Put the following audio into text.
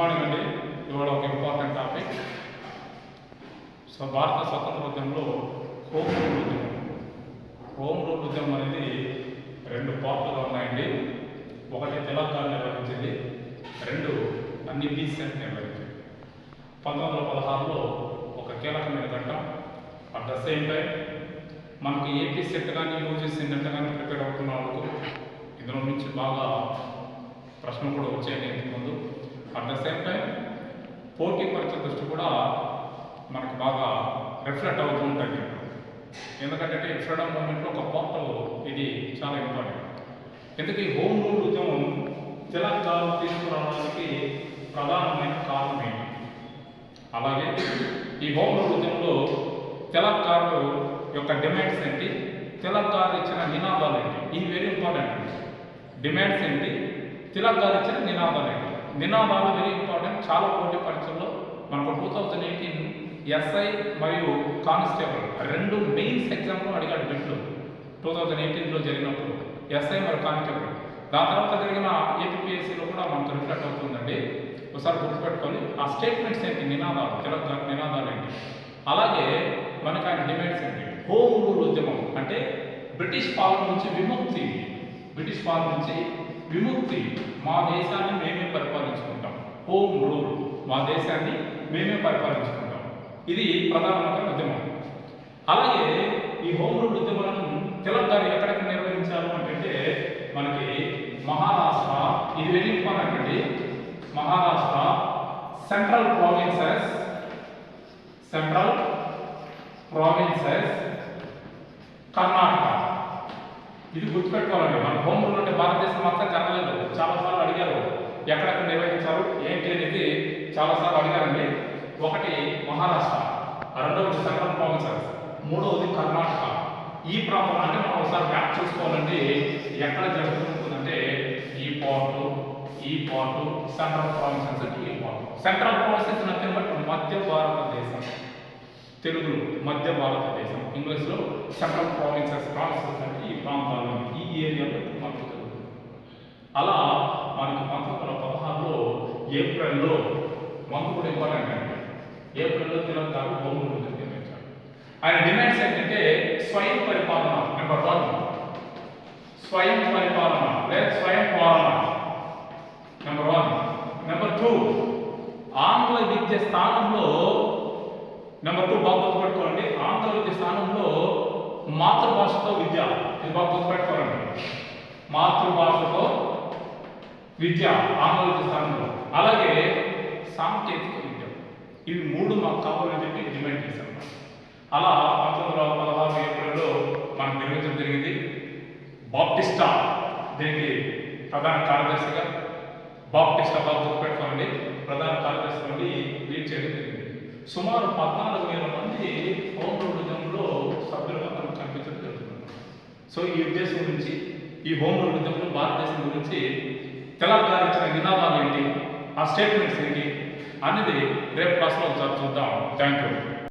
Morning అండి. ఇవాళ ఒక ఇంపార్టెంట్ టాపిక్ సో భారత స్వతంత్ర ఉద్యమంలో హోమ్ రూల్ ఉద్యమం హోమ్ రూల్ ఉద్యమం అనేది రెండు పార్ట్లుగా ఉన్నాయండి. ఒకటి తెలంగాణ నిర్వహించింది రెండు అన్ని బీసెంట్ నిర్వహించింది. పంతొమ్మిది వందల పదహారులో ఒక కీలకమైన ఘట్టం. అట్ ద సేమ్ టైం మనకి ఏపీ సెట్ కానీ యూజీసీ సెట్ కానీ ప్రిపేర్ అవుతున్న వాళ్ళకు ఇందులో నుంచి బాగా ప్రశ్నలు కూడా వచ్చాయి ముందు అట్ ద సేమ్ టైం పోటీ పరీక్ష దృష్టి కూడా మనకు బాగా రిఫ్లెక్ట్ అవుతూ ఉంటుంది. ఎందుకంటే ఫ్రీడమ్ మూమెంట్లో ఒక పార్ట్ ఇది చాలా ఇంపార్టెంట్ ఎందుకు ఈ హోమ్ రూల్ ఉద్యమం తెలంగాణ తీసుకురావడానికి ప్రధానమైన కారణం ఏంటి? అలాగే ఈ హోమ్ రూల్ ఉద్యమంలో తెలంగాణ యొక్క డిమాండ్స్ ఏంటి? తెలంగాణ ఇచ్చిన నినాదాలు ఏంటి? ఇవి వెరీ ఇంపార్టెంట్ డిమాండ్స్ ఏంటి? తెలంగాణ ఇచ్చిన నినాదాలు ఏంటి? నినాదాలు వెరీ ఇంపార్టెంట్. చాలా పోటీ పరీక్షల్లో మనకు టూ థౌజండ్ ఎయిటీన్ ఎస్ఐ మరియు కానిస్టేబుల్ రెండు మెయిన్స్ ఎగ్జామ్లో అడిగాడు బిట్లు టూ థౌజండ్ ఎయిటీన్లో జరిగినప్పుడు ఎస్ఐ మరియు కానిస్టేబుల్. దాని తర్వాత జరిగిన ఏపీఎస్సీలో కూడా మనకు రిఫ్లెక్ట్ అవుతుందండి. ఒకసారి గుర్తుపెట్టుకొని ఆ స్టేట్మెంట్స్ ఏంటి? నినాదాలు తెలంగాణ నినాదాలు ఏంటి? అలాగే మనకి ఆయన డిమాండ్స్ ఏంటి? హోమ్ రూల్ ఉద్యమం అంటే బ్రిటిష్ పాలన నుంచి విముక్తి. బ్రిటిష్ పాలన నుంచి విముక్తి మా దేశాన్ని మేమే పరిపాలించుకుంటాం. హోమ్ రూల్ మా దేశాన్ని మేమే పరిపాలించుకుంటాం. ఇది ప్రధానమైన ఉద్యమం. అలాగే ఈ హోమ్ రూల్ ఉద్యమాలను తెలంగాణ ఎక్కడెక్కడ నిర్వహించారు అంటే మనకి మహారాష్ట్ర ఇది వెరీ ఇంపార్టెంట్ అండి. Maharashtra central provinces central provinces Karnataka. ఇది గుర్తుపెట్టుకోవాలండి. మన హోమ్ రూల్ అంటే భారతదేశం మొత్తం జరగలేదు చాలాసార్లు అడిగారు. ఎక్కడెక్కడ నిర్వహించారు? ఏంటి అనేది చాలాసార్లు అడిగారండి. ఒకటి మహారాష్ట్ర రెండవది సెంట్రల్ ప్రావిన్సెస్ మూడవది కర్ణాటక. ఈ ప్రాంతం అంటే మనం ఒకసారి మ్యాప్ చూసుకోవాలండి. ఎక్కడ జరుగుతుందంటే ఈ పార్టు ఈ పార్ట్ సెంట్రల్ ప్రావిన్సెస్ అంటే ఈ పార్ట్. సెంట్రల్ ప్రావిన్సెస్ అంటే బట్ మధ్య భారతదేశం. తెలుగులో మధ్య భారతదేశం ఇంగ్లీష్లో సెంట్రల్ ప్రావిన్సెస్ ప్రావిన్సెస్ అంటే ఈ ప్రాంతాలు ఈ ఏరియాలో మనకు తెలుగు. అలా మనకి పంతొమ్మిది వందల పదహారులో ఏప్రిల్లో మనకు కూడా ఇంపార్టెంట్ అండి ఏప్రిల్లో తెలంగాణ హోంరూల్ నిర్మించాడు ఆయన డిమాండ్స్ ఏంటంటే స్వయం పరిపాలన నెంబర్ వన్. స్వయం పరిపాలన లేదా స్వయం పాలన నెంబర్ వన్. నెంబర్ టూ ఆంగ్ల విద్య స్థానంలో నెంబర్ టూ బాగా గుర్తుపెట్టుకోండి ఆంగ్ల స్థానంలో మాతృభాషతో విద్య. ఇది బాగా గుర్తుపెట్టుకోరండి మాతృభాషతో విద్య ఆంగ్ల స్థానంలో. అలాగే సాంకేతిక విద్య. ఇవి మూడు మాకు కావాలని చెప్పి డిమాండ్ చేశారు. అలా పంతొమ్మిది వందల పదహారు ఏప్రిల్లో మనం నిర్మించడం జరిగింది. బాప్టిస్టా దీనికి ప్రధాన కార్యదర్శిగా బాప్టిస్టా బాగా గుర్తుపెట్టుకోండి ప్రధాన కార్యదర్శి నుండి లీడ్ చేయడం జరిగింది. సుమారు పద్నాలుగు వేల మంది హోమ్ రూల్ సభ్యులుగా మనకు కనిపించడం జరుగుతుంది. సో ఈ ఉద్దేశం గురించి ఈ హోమ్ రూల్ భారతదేశం గురించి తెలంగాణ ఇచ్చిన నినాదాలు ఏంటి? ఆ స్టేట్మెంట్స్ ఏంటి? అనేది రేపు క్లాస్లో ఒకసారి చూద్దాం. Thank you